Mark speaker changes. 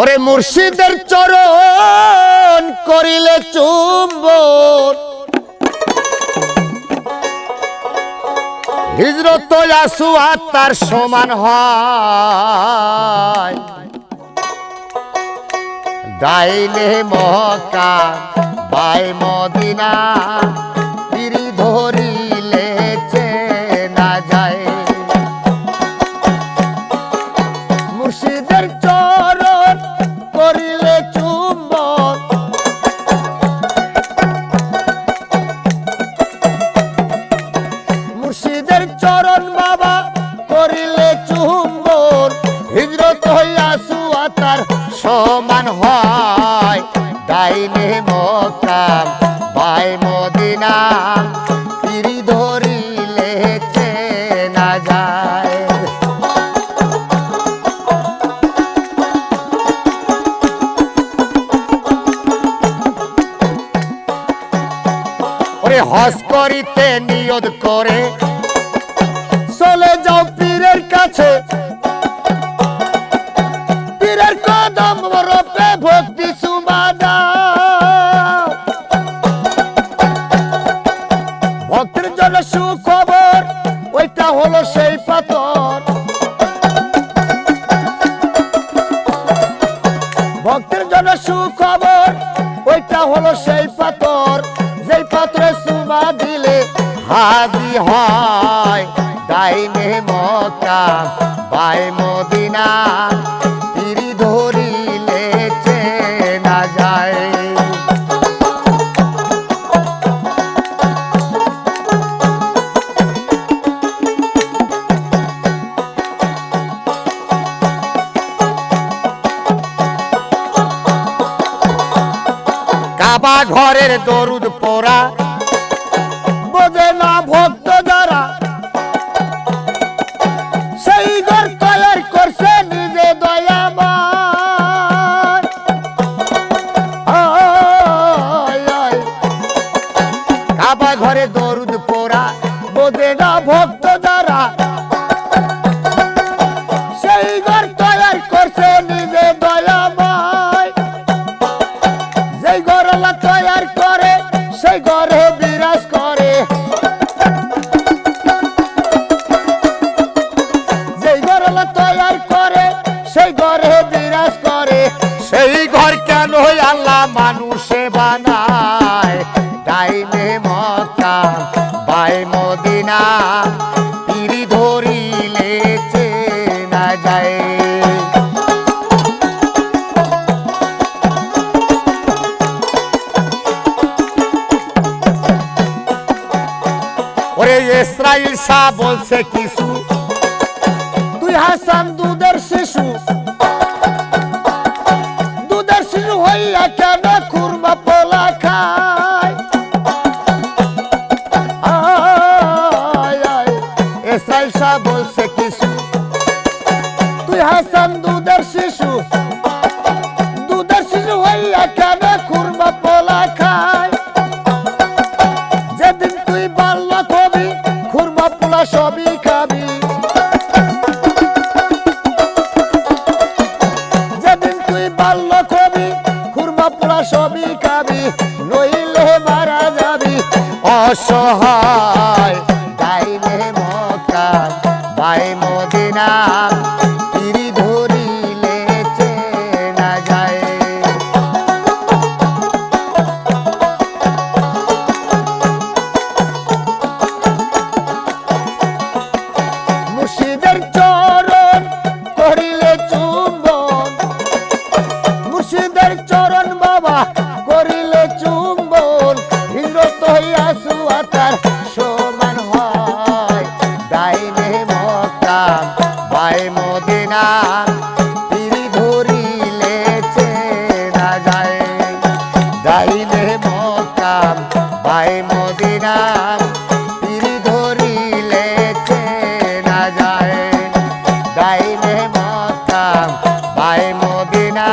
Speaker 1: ওরে মুর্শিদের চরণ করিলে চুম্বন। হিজরত আসু আত্মার সমান হয়। ডাইলে মহকা বাই মদিনা সুয়াতার সমান হয়। ডাইনে মকাম বাই মদিনা ধরিলে চেনা যায়। হস করিতে নিয়ত করে, চলে যাও জন্য সুখবর, ওইটা হলো সেই পাথর। ভক্তের জন্য সুখবর, ওইটা হলো সেই পাথর। যেই পাত্রে সুমা দিলে হাজি হয়। ডাইনে মকা বাই মদিনা। কাবা ঘরের দরুদ পোড়া। বোঝে না ভক্ত দ্বারা সেই ঘর তৈরি করছে নিজে আয়, আয়। ঘরে দরুদ পোড়া। বোঝে না ভক্ত দ্বারা সেই ঘর তৈরি করছে নিজে মানুষে বানায়। ডাইনে মক্কা বাই মদিনা পিরি ধরিলে চেনা যায়। ওরে শাহ বলছে কিছু। তুই হাসান দুধের শিশু। দুধের শিশু হইয়া কেন পোলা খায়। শাহ বলছে কিছু। তুই হাসান সবই খাবি নইলে মারা যাবি। অসহায় গাইলে মক্কা বাই মদিনা মুর্শিদের চরণ বাবা করিল চুম্বন হিরত হইয়া সুয়াতার সমান হয়। ডাইনে মক্কা বাই মদিনা তিনি ধরিলে চেনা যায়। ডাইনে মক্কা বাই মদিনা মদিনা